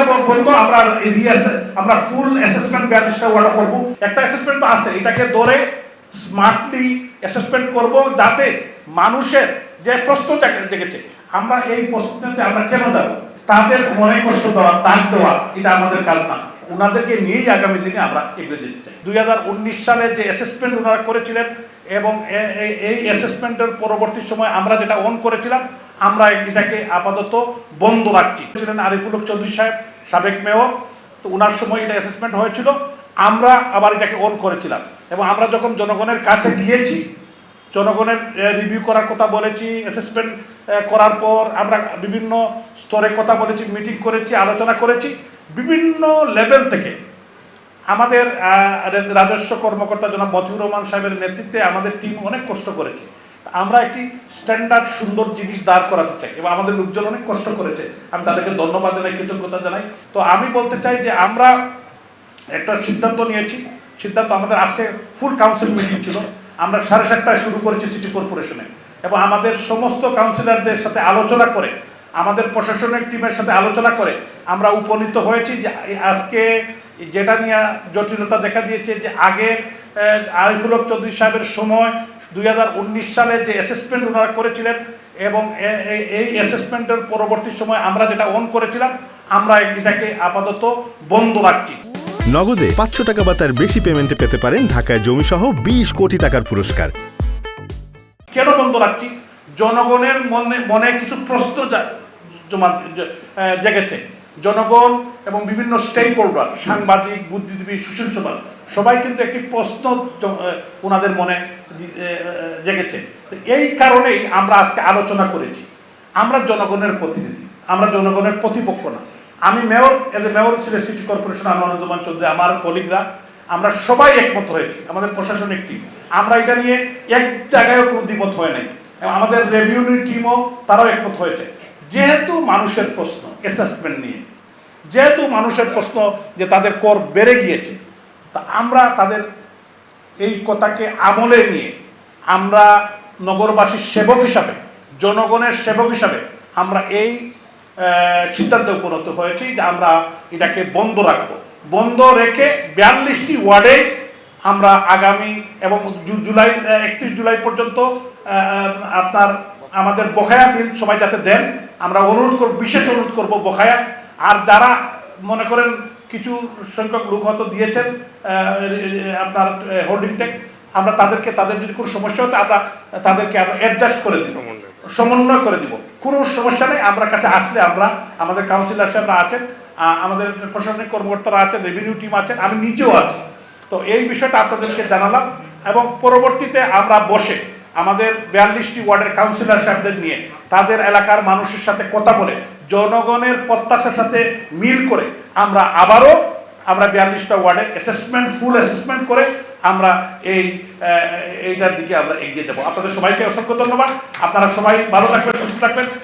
এটা বন্ধ আমরা আমরা ফুল অ্যাসেসমেন্ট বিয়াল্লিশটা ওয়ার্ডে করব। একটা অ্যাসেসমেন্ট তো আছে, এটাকে ধরে স্মার্টলি অ্যাসেসমেন্ট করব যাতে মানুষের যে প্রশ্ন দেখেছে আমরা এই প্রশ্নতে আমরা কেন যাব? তাদের মনে কষ্ট দেওয়া তার দেওয়া, এটা আমাদের কাজ না। ওনাদেরকে নিয়েই আগামী দিনে আমরা এগিয়ে যেতে চাই। দুই হাজার উনিশ সালে যে অ্যাসেসমেন্ট ওনারা করেছিলেন এবং এই অ্যাসেসমেন্টের পরবর্তী সময় আমরা যেটা অন করেছিলাম আমরা এটাকে আপাতত বন্ধ রাখছি। ছিলেন আরিফুল চৌধুরী সাহেব, সাবেক মেয়র। তো ওনার সময় এটা অ্যাসেসমেন্ট হয়েছিল। আমরা আবার এটাকে অন করেছিলাম। এবং আমরা যখন জনগণের কাছে গিয়েছি, জনগণের রিভিউ করার কথা বলেছি অ্যাসেসমেন্ট করার পর আমরা বিভিন্ন স্তরে কথা বলেছি মিটিং করেছি, আলোচনা করেছি। বিভিন্ন লেভেল থেকে আমাদের রাজস্ব কর্মকর্তা জনাব মতিউর রহমান সাহেবের নেতৃত্বে আমাদের টিম অনেক কষ্ট করেছে। আমরা একটি স্ট্যান্ডার্ড সুন্দর জিনিস দাঁড় করাতে চাই এবং আমাদের লোকজন অনেক কষ্ট করেছে। আমি তাদেরকে ধন্যবাদ জানাই, কৃতজ্ঞতা জানাই। তো আমি বলতে চাই যে আমরা একটা সিদ্ধান্ত নিয়েছি। সিদ্ধান্ত আমাদের আজকে ফুল কাউন্সিল মিটিং ছিল। আমরা সাড়ে সাতটায় শুরু করেছি সিটি কর্পোরেশনে এবং আমাদের সমস্ত কাউন্সিলরদের সাথে আলোচনা করে আমাদের প্রশাসনিক টিমের সাথে আলোচনা করে আমরা উপনীত হয়েছি যে আজকে যেটা নিয়ে জটিলতা দেখা দিয়েছে যে আগের আহ, আরিফুল হক চৌধুরী সাহেবের সময় দুই হাজার উনিশ সালে যে অ্যাসেসমেন্ট ওনারা করেছিলেন এবং এই অ্যাসেসমেন্টের পরবর্তী সময় আমরা যেটা অন করেছিলাম আমরা এটাকে আপাতত বন্ধ রাখছি। নগদে পাঁচশো টাকা বা তার বেশি পেমেন্টে পেতে পারেন ঢাকায় জমিসহ বিশ কোটি টাকার পুরস্কার। কেন বন্ধ রাখছি? জনগণের মনে মনে কিছু প্রশ্ন জা- জমা জেগেছে। জনগণ এবং বিভিন্ন স্টেক হোল্ডার সাংবাদিক, বুদ্ধিজীবী, সুশীল সমাজ, সবাই কিন্তু একটি প্রশ্ন ওনাদের মনে জেগেছে। তো এই কারণেই আমরা আজকে আলোচনা করেছি। আমরা জনগণের প্রতিনিধি, আমরা জনগণের প্রতিপক্ষ না। আমি মেয়র, এজ এ মেয়র ছিল সিটি কর্পোরেশন আমানুজ্জামান চৌধুরী, আমার কলিগরা, আমরা সবাই একমত হয়েছি, আমাদের প্রশাসনিক টিম আমরা এটা নিয়ে এক জায়গায়ও কোনো দ্বিমত হয় নাই। এবং আমাদের রেভিনিউ টিমও তারাও একমত হয়েছে। যেহেতু মানুষের প্রশ্ন অ্যাসেসমেন্ট নিয়ে, যেহেতু মানুষের প্রশ্ন যে তাদের কর বেড়ে গিয়েছে, তা আমরা তাদের এই কথাকে আমলে নিয়ে, আমরা নগরবাসীর সেবক হিসাবে, জনগণের সেবক হিসাবে আমরা এই সিদ্ধান্তে উপনীত হয়েছি যে আমরা এটাকে বন্ধ রাখব। বন্ধ রেখে বিয়াল্লিশটি ওয়ার্ডে আমরা আগামী এবং জুলাই একত্রিশ জুলাই পর্যন্ত আপনার আমাদের বকেয়া বিল সবাই যাতে দেন আমরা অনুরোধ করব বিশেষ অনুরোধ করব বকেয়া আর যারা মনে করেন কিছু সংখ্যক লোক হয়তো দিয়েছেন আপনার হোল্ডিং ট্যাক্স আমরা তাদেরকে তাদের যদি কোনো সমস্যা হতো আমরা তাদেরকে আমরা অ্যাডজাস্ট করে দিব। সমন্বয় করে। দিব। কোনো সমস্যা নেই আমরা কাছে আসলে আমরা আমাদের কাউন্সিলর সাহেবরা আছেন আমাদের প্রশাসনিক কর্মকর্তারা আছেন রেভিনিউ টিম আছেন আমি নিজেও আছি। তো এই বিষয়টা আপনাদেরকে জানালাম এবং পরবর্তীতে আমরা বসে আমাদের বিয়াল্লিশটি ওয়ার্ডের কাউন্সিলর সাহেবদের নিয়ে তাদের এলাকার মানুষের সাথে কথা বলে, জনগণের প্রত্যাশার সাথে মিল করে আমরা আবারও আমরা বিয়াল্লিশটা ওয়ার্ডে অ্যাসেসমেন্ট ফুল অ্যাসেসমেন্ট করে আমরা এই এইটার দিকে আমরা এগিয়ে যাব। আপনাদের সবাইকে অসংখ্য ধন্যবাদ। আপনারা সবাই ভালো থাকবেন, সুস্থ থাকবেন।